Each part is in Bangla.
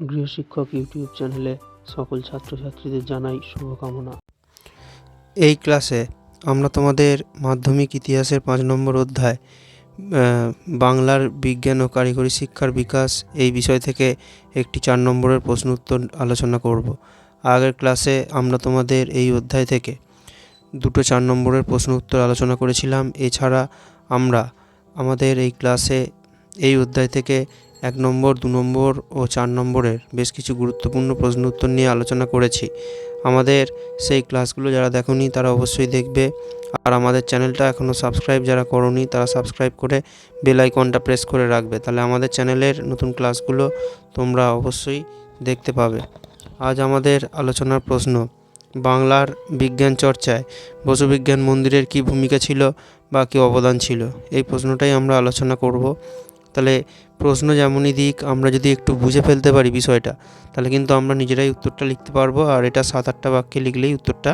গৃহশিক্ষক ইউটিউব চ্যানেলে সকল ছাত্রছাত্রীদের জানাই শুভকামনা। এই ক্লাসে আমরা তোমাদের মাধ্যমিক ইতিহাসের পাঁচ নম্বর অধ্যায় বাংলার বিজ্ঞান ও কারিগরি শিক্ষার বিকাশ এই বিষয় থেকে একটি চার নম্বরের প্রশ্ন উত্তর আলোচনা করব। আগের ক্লাসে আমরা তোমাদের এই অধ্যায় থেকে দুটো চার নম্বরের প্রশ্ন উত্তর আলোচনা করেছিলাম। এছাড়া আমরা আমাদের এই ক্লাসে এই অধ্যায় থেকে এক নম্বর, দু নম্বর ও চার নম্বরের বেশ কিছু গুরুত্বপূর্ণ প্রশ্ন উত্তর নিয়ে আলোচনা করেছি। আমাদের সেই ক্লাসগুলো যারা দেখোনি তারা অবশ্যই দেখবে। আর আমাদের চ্যানেলটা এখনও সাবস্ক্রাইব যারা করোনি তারা সাবস্ক্রাইব করে বেল আইকনটা প্রেস করে রাখবে। তাহলে আমাদের চ্যানেলের নতুন ক্লাসগুলো তোমরা অবশ্যই দেখতে পাবে। আজ আমাদের আলোচনার প্রশ্ন, বাংলার বিজ্ঞান চর্চায় বসু বিজ্ঞান মন্দিরের কী ভূমিকা ছিল বা কী অবদান ছিল? এই প্রশ্নটাই আমরা আলোচনা করব। তাহলে প্রশ্ন যেমনই দিক, আমরা যদি একটু বুঝে ফেলতে পারি বিষয়টা, তাহলে কিন্তু আমরা নিজেরাই উত্তরটা লিখতে পারব, আর এটা সাত আটটা বাক্যে লিখলেই উত্তরটা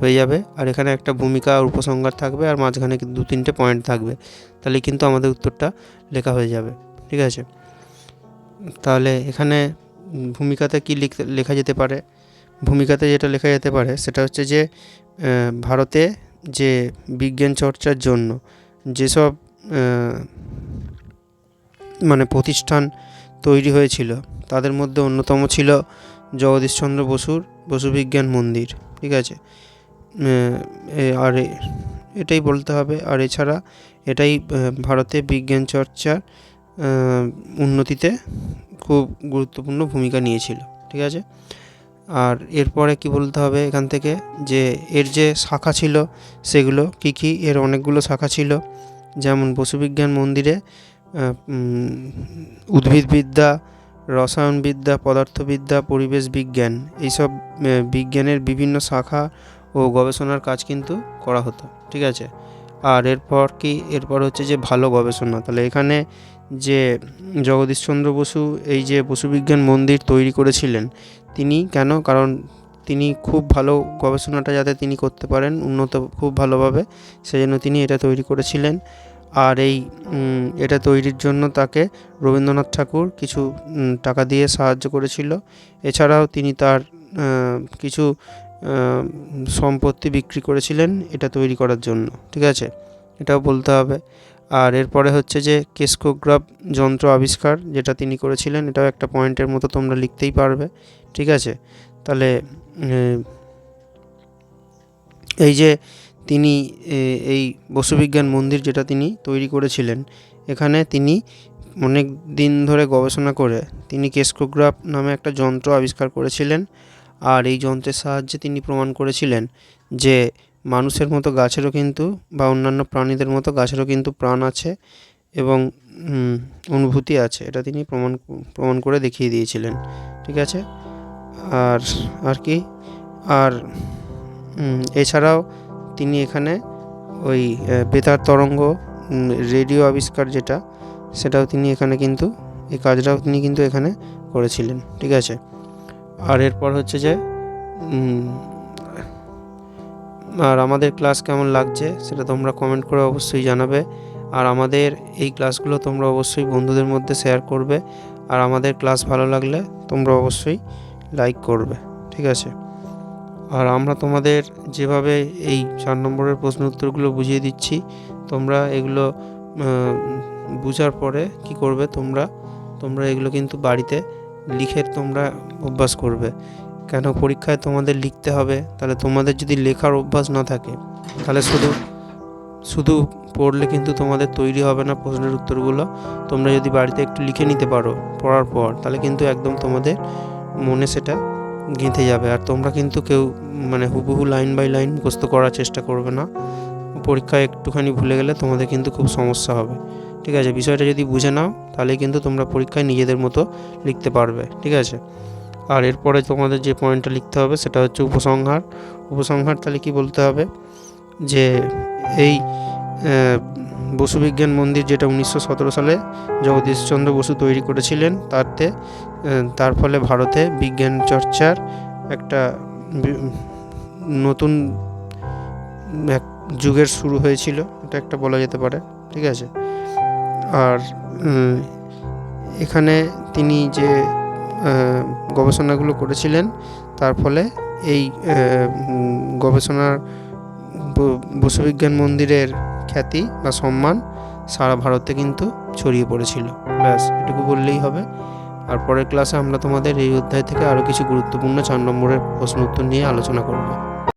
হয়ে যাবে। আর এখানে একটা ভূমিকা আর উপসংহার থাকবে, আর মাঝখানে দু তিনটে পয়েন্ট থাকবে, তাহলে কিন্তু আমাদের উত্তরটা লেখা হয়ে যাবে, ঠিক আছে? তাহলে এখানে ভূমিকাতে কি লিখতে, লেখা যেতে পারে? ভূমিকাতে যেটা লেখা যেতে পারে, সেটা হচ্ছে যে ভারতে যে বিজ্ঞান চর্চার জন্য যেসব মানে প্রতিষ্ঠান তৈরি হয়েছিল। তাদের মধ্যে অন্যতম ছিল জগদীশচন্দ্র বসুর বসু বিজ্ঞান মন্দির, ঠিক আছে? আর এটাই বলতে হবে। আর এছাড়া এটাই ভারতে বিজ্ঞান চর্চার উন্নতিতে খুব গুরুত্বপূর্ণ ভূমিকা নিয়েছিল, ঠিক আছে? আর এরপরে কি বলতে হবে এখান থেকে? যে এর যে শাখা ছিল সেগুলো কি কি? এর অনেকগুলো শাখা ছিল। যেমন বসুবিজ্ঞান মন্দিরে উদ্ভিদবিদ্যা, রসায়নবিদ্যা, পদার্থবিদ্যা, পরিবেশ বিজ্ঞান, এইসব বিজ্ঞানের বিভিন্ন শাখা ও গবেষণার কাজ কিন্তু করা হতো, ঠিক আছে? আর এরপর কি, এরপর হচ্ছে যে ভালো গবেষণা। তাহলে এখানে যে জগদীশচন্দ্র বসু, এই যে বসুবিজ্ঞান মন্দির তৈরি করেছিলেন, তিনি কেন? কারণ তিনি খুব ভালো গবেষণাটা যাতে তিনি করতে পারেন, উন্নত খুব ভালোভাবে, সেজন্য তিনি এটা তৈরি করেছিলেন। আর এই এটা তৈরির জন্য তাকে রবীন্দ্রনাথ ঠাকুর কিছু টাকা দিয়ে সাহায্য করেছিল। এছাড়াও তিনি তার কিছু সম্পত্তি বিক্রি করেছিলেন এটা তৈরি করার জন্য। ঠিক আছে? এটাও বলতে হবে। আর এরপরে হচ্ছে যে কেস্কোগ্রাফ যন্ত্র আবিষ্কার যেটা তিনি করেছিলেন, এটাও একটা পয়েন্টের মতো তোমরা লিখতেই পারবে। ঠিক আছে? তাহলে এই যে তিনি এই বসুবিজ্ঞান মন্দির যেটা তিনি তৈরি করেছিলেন, এখানে তিনি অনেক দিন ধরে গবেষণা করে তিনি কেস্কোগ্রাফ নামে একটা যন্ত্র আবিষ্কার করেছিলেন আর এই যন্ত্রের সাহায্যে তিনি প্রমাণ করেছিলেন যে মানুষের মতো গাছেরও কিন্তু বা অন্যান্য প্রাণীদের মতো গাছেরও কিন্তু প্রাণ আছে এবং অনুভূতি আছে। এটা তিনি প্রমাণ প্রমাণ করে দেখিয়ে দিয়েছিলেন। ঠিক আছে? আর আর কি? আর এছাড়াও তিনি এখানে ওই বেতার তরঙ্গ রেডিও আবিষ্কার যেটা, সেটাও তিনি এখানে কিন্তু, এই কাজটাও তিনি কিন্তু এখানে করেছিলেন, ঠিক আছে? আর এরপর হচ্ছে যে আর আমাদের ক্লাস কেমন লাগছে সেটা তোমরা কমেন্ট করে অবশ্যই জানাবে। আর আমাদের এই ক্লাসগুলো তোমরা অবশ্যই বন্ধুদের মধ্যে শেয়ার করবে। আর আমাদের ক্লাস ভালো লাগলে তোমরা অবশ্যই লাইক করবে, ঠিক আছে? আর আমরা তোমাদের যেভাবে এই চার নম্বরের প্রশ্ন উত্তরগুলো বুঝিয়ে দিচ্ছি, তোমরা এগুলো বুঝার পরে কি করবে তোমরা তোমরা এগুলো কিন্তু বাড়িতে লিখে তোমরা অভ্যাস করবে। কেন পরীক্ষায় তোমাদের লিখতে হবে? তাহলে তোমাদের যদি লেখার অভ্যাস না থাকে, তাহলে শুধু শুধু পড়লে কিন্তু তোমাদের তৈরি হবে না প্রশ্নের উত্তরগুলো। তোমরা যদি বাড়িতে একটু লিখে নিতে পারো, পড়ার পর, তাহলে কিন্তু একদম তোমাদের মনে সেটা গেঁথে যাবে। আর তোমরা কিন্তু কেউ মানে হুবহু লাইন বাই লাইন মুখস্থ করার চেষ্টা করবে না। পরীক্ষায় একটুখানি ভুলে গেলে তোমাদের কিন্তু খুব সমস্যা হবে। ঠিক আছে, বিষয়টা যদি বুঝে নাও, তাহলে কিন্তু তোমরা পরীক্ষায় নিজেদের মতো লিখতে পারবে। ঠিক আছে? আর এরপরে তোমাদের যে পয়েন্টটা লিখতে হবে, সেটা হচ্ছে উপসংহার। উপসংহার তাহলে কি বলতে হবে? যে এই আহ, বসু বিজ্ঞান মন্দির যেটা উনিশশো সতেরো সালে জগদীশচন্দ্র বসু তৈরি করেছিলেন তাতে তার ফলে ভারতে বিজ্ঞান চর্চার একটা নতুন এক যুগের শুরু হয়েছিল এটা একটা বলা যেতে পারে ঠিক আছে? আর এখানে তিনি যে গবেষণাগুলো করেছিলেন তার ফলে এই গবেষণার বসুবিজ্ঞান মন্দিরের খ্যাতি বা সম্মান সারা ভারতে কিন্তু ছড়িয়ে পড়েছিল। ব্যাস, এটুকু বললেই হবে। আর পরের ক্লাসে আমরা তোমাদের এই অধ্যায় থেকে আরও কিছু গুরুত্বপূর্ণ চার নম্বরের প্রশ্ন উত্তর নিয়ে আলোচনা করব।